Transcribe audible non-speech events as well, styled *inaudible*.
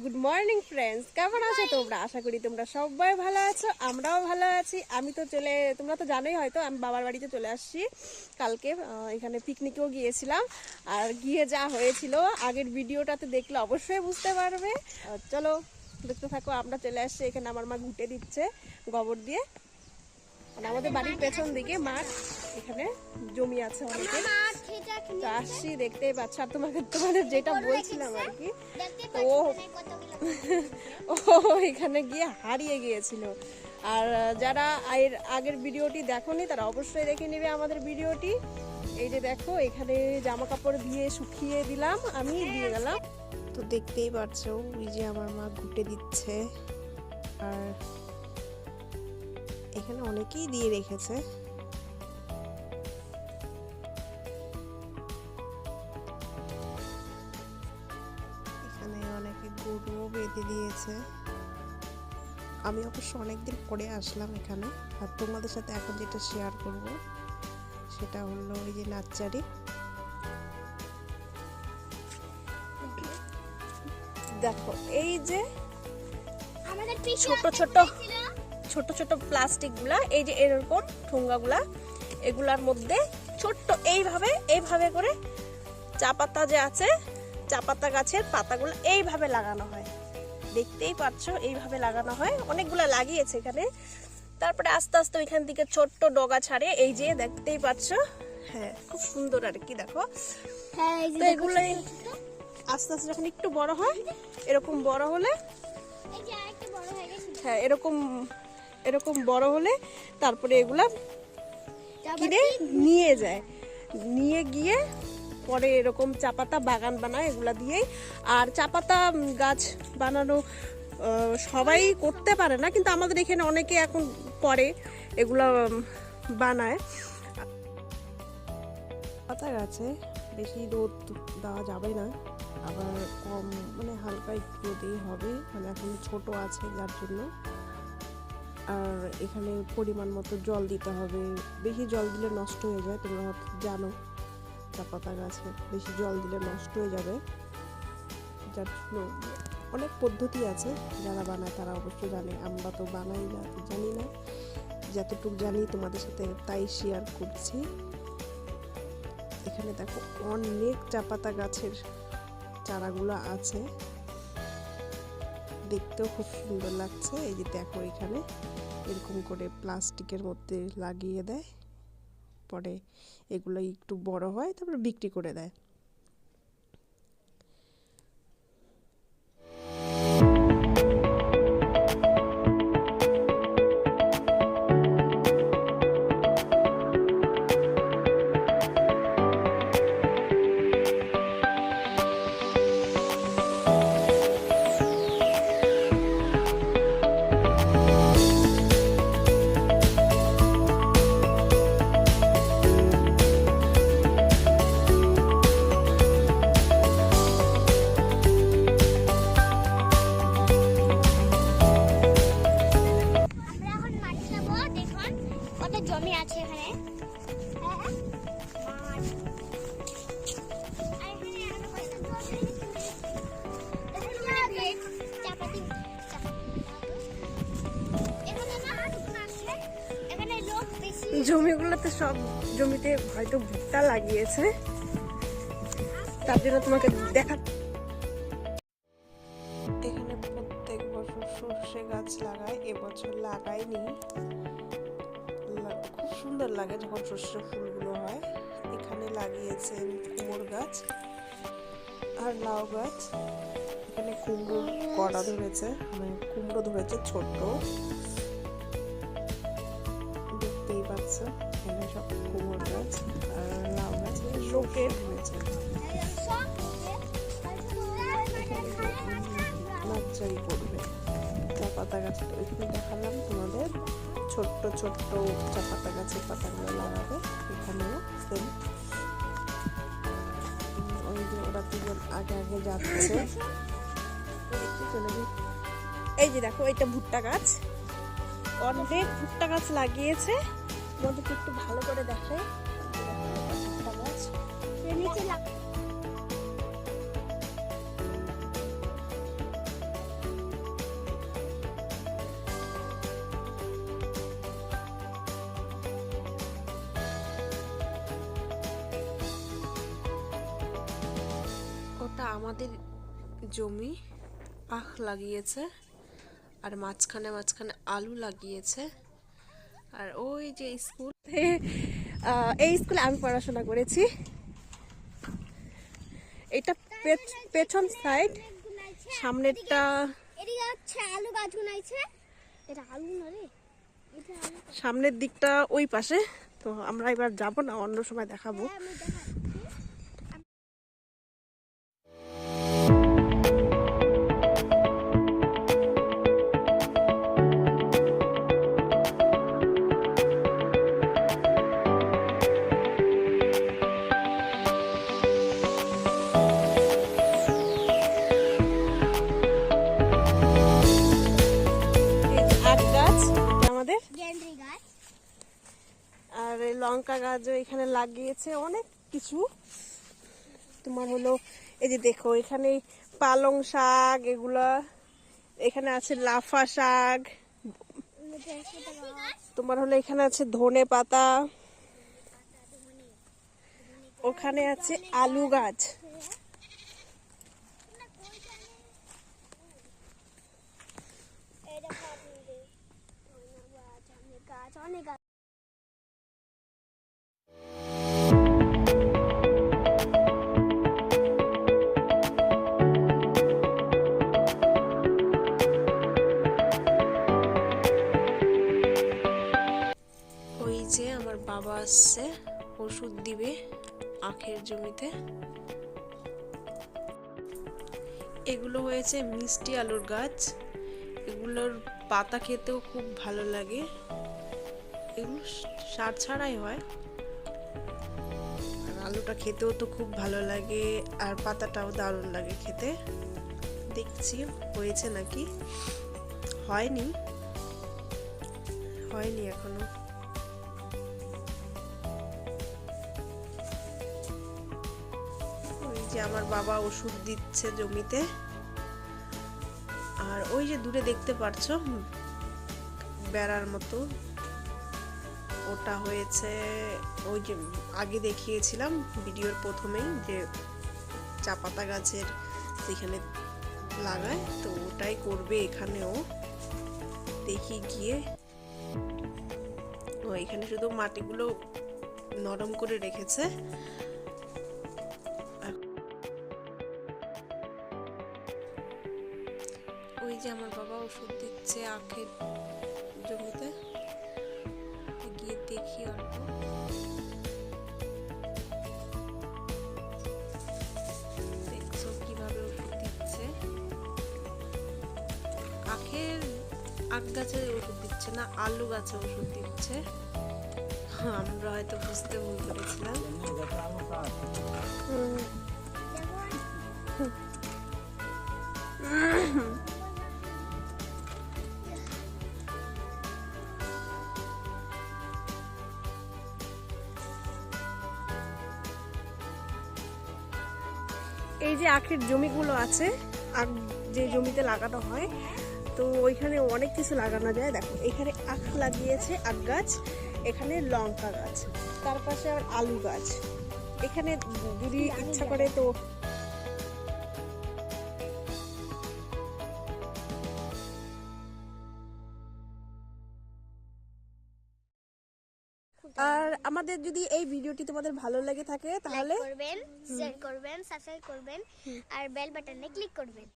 Good morning friends কেমন আছো তোমরা? আশা করি তোমরা সবাই ভালো আছো আমরাও ভালো আছি। আমি তো চলে তোমরা তো জানোই হয়তো আমি বাবার বাড়িতে চলে আসছি। কালকে এখানে পিকনিকেও গিয়েছিলাম। আর গিয়ে যা হয়েছিল আগের ভিডিওটাতে দেখলে অবশ্যই বুঝতে পারবে। চলো দেখতে থাকো আমরা চলে আসছি। এখানে আমার মা ঘুটে দিচ্ছে গোবর দিয়ে। মানে আমাদের বাড়ির পেছন দিকে মাঠ এখানে জমি আছে অনেকে তো আসছি দেখতেই পাচ্ছ আর তোমাকে তোমাদের যেটা বলছিলাম আর কি। তো ও *laughs* ও এখানে গিয়ে হারিয়ে গিয়েছিল। আর যারা এর আগের ভিডিওটি দেখোনি তারা অবশ্যই দেখে নেবে আমাদের ভিডিওটি। এই যে দেখো এখানে জামা কাপড় দিয়ে শুকিয়ে দিলাম আমি দিয়ে গেলাম। তো দেখতেই পাচ্ছ ওই যে আমার মা ঘুটে দিচ্ছে। আর এখানে অনেকেই দিয়ে রেখেছে। এখানে অনেকে গরুও বেঁধে দিয়েছে। আমি অবশ্য অনেকদিন পরে আসলাম এখানে। আর তোমাদের সাথে এখন যেটা শেয়ার করব সেটা হলো ওই যে নাচারি দেখো এই যে ছোট ছোট ছোট ছোট প্লাস্টিকগুলা এই যে এরকম ঠোঙ্গাগুলা এগুলার মধ্যে ছোট্ট এইভাবে এইভাবে করে চা পাতা যে আছে চা পাতা গাছের পাতাগুলো এইভাবে লাগানো হয়। দেখতেই পাচ্ছ এইভাবে লাগানো হয়। অনেকগুলা লাগিয়েছে এখানে। তারপরে আস্তে আস্তে ওইখান থেকে ছোট্ট ডগা ছাড়ে এই যে দেখতেই পাচ্ছ। হ্যাঁ খুব সুন্দর আর কি দেখো। হ্যাঁ তো এগুলাই। আস্তে আস্তে যখন একটু বড় হয় এরকম বড় হলে হ্যাঁ এরকম এরকম বড় হলে তারপরে এগুলা কিনে নিয়ে যায়। নিয়ে গিয়ে পরে এরকম চাপাতা বাগান বানায় এগুলা দিয়েই। আর চাপাতা গাছ বানানো সবাই করতে পারে না কিন্তু আমাদের এখানে অনেকে এখন করে এগুলা বানায়। পাতা গাছে বেশি রোদ দেওয়া যাবে না আবার কম মানে হালকা একটু রোদেই হবে মানে এখন ছোট আছে যার জন্য। আর এখানে পরিমাণ মতো জল দিতে হবে। বেশি জল দিলে নষ্ট হয়ে যায়, তোমরা জানো। চা পাতা গাছে বেশি জল দিলে নষ্ট হয়ে যাবে। যার জন্য অনেক পদ্ধতি আছে যারা বানায়, তারা অবশ্যই জানে। আমরা তো বানাই না জানি না। যতটুকু জানি তোমাদের সাথে তাই শেয়ার করছি। এখানে দেখো অনেক চা পাতা গাছের চারাগুলো আছে। দেখতেও খুব সুন্দর লাগছে। এই যে দেখো এখানে এরকম করে প্লাস্টিকের মধ্যে লাগিয়ে দেয়। পরে এগুলো একটু বড় হয়, তারপরে বিক্রি করে দেয়। জমিগুলোতে সব জমিতে হয়তো ভুট্টা লাগিয়েছে। তার জন্য তোমাকে দেখা এখানে প্রত্যেক বছর সর্ষে গাছ লাগায়, এবছর লাগায়নি লা- খুব সুন্দর লাগে যখন সর্ষে ফুলগুলো হয়। এখানে লাগিয়েছেন কুমড়ো গাছ আর লাউ গাছ। এখানে কুমড়ো কটা ধরেছে মানে কুমড়ো ধরেছে ছোট্ট। দেখতেই পাচ্ছ, এখানে সব কুমড়ো গাছ আর লাউ গাছ শোকে ধরেছে। নার্সারি করবে। চা পাতা গাছ তো ওইখানে দেখালাম তোমাদের। ছোট্ট ছোট্ট চা পাতা গাছের পাতাগুলো লাগাবে এখানেও সেম ওই যে ওরা দুজন আগে আগে যাচ্ছে। এই যে দেখো, এটা ভুট্টা গাছ। অনেক ভুট্টা গাছ লাগিয়েছে। তোমাদেরকে একটু ভালো করে দেখে ভুট্টা গাছ। ওটা আমাদের জমি। আখ লাগিয়েছে আর মাঝখানে মাঝখানে আলু লাগিয়েছে। আর ওই যে স্কুল এই স্কুলে আমি পড়াশোনা করেছি। এটা পেছন সাইড সামনেরটা আলু গাছ গুনাইছে। এটা আলু না রে সামনের দিকটা ওই পাশে। তো আমরা এবার যাব না অন্য সময় দেখাবো। আর এই লঙ্কা গাছও এখানে লাগিয়েছে অনেক কিছু। তোমার হলো, এই যে দেখো, এখানে পালং শাক এগুলা, এখানে আছে লাফা শাক। তোমার হলো এখানে আছে ধনে পাতা। ওখানে আছে আলু গাছ। ওষুধ দিবে আখের জমিতে। এগুলো হয়েছে মিষ্টি আলুর গাছ। এগুলোর পাতা খেতেও খুব ভালো লাগে। এগুলো সার ছাড়াই হয়। আর আলুটা খেতেও তো খুব ভালো লাগে আর পাতাটাও দারুণ লাগে খেতে। দেখছি হয়েছে নাকি? হয়নি। হয়নি এখনও। যে আমার বাবা ওষুধ দিচ্ছে জমিতে। আর ওই যে দূরে দেখতে পারছ বেড়ার মতো। ওটা হয়েছে, ওই যে আগে দেখিয়েছিলাম ভিডিওর প্রথমেই যে চা পাতা গাছের যেখানে লাগায়, তো ওটাই করবে এখানেও। দেখি গিয়ে। ও, এখানে শুধু মাটিগুলো নরম করে রেখেছে। ওষুধ দিচ্ছে আখের জমিতে। গিয়ে দেখি অল্প। দেখছ কীভাবে ওষুধ দিচ্ছে? আখের আখ গাছে ওষুধ দিচ্ছে না আলু গাছে ওষুধ দিচ্ছে। আমরা হয়তো বুঝতে ভুল করেছিলাম। হুম, *laughs* এই যে আখের জমিগুলো আছে আখ যে জমিতে লাগানো হয়, তো ওইখানে অনেক কিছু লাগানো যায়। দেখো, এখানে আখ লাগিয়েছে আখ গাছ, এখানে লঙ্কা গাছ, তার পাশে আবার আলু গাছ। এখানে যদি ইচ্ছা করে তো আর আমাদের যদি এই ভিডিওটি তোমাদের ভালো লাগে থাকে তাহলে করবেন শেয়ার করবেন সাবস্ক্রাইব করবেন আর বেল বাটনে ক্লিক করবেন।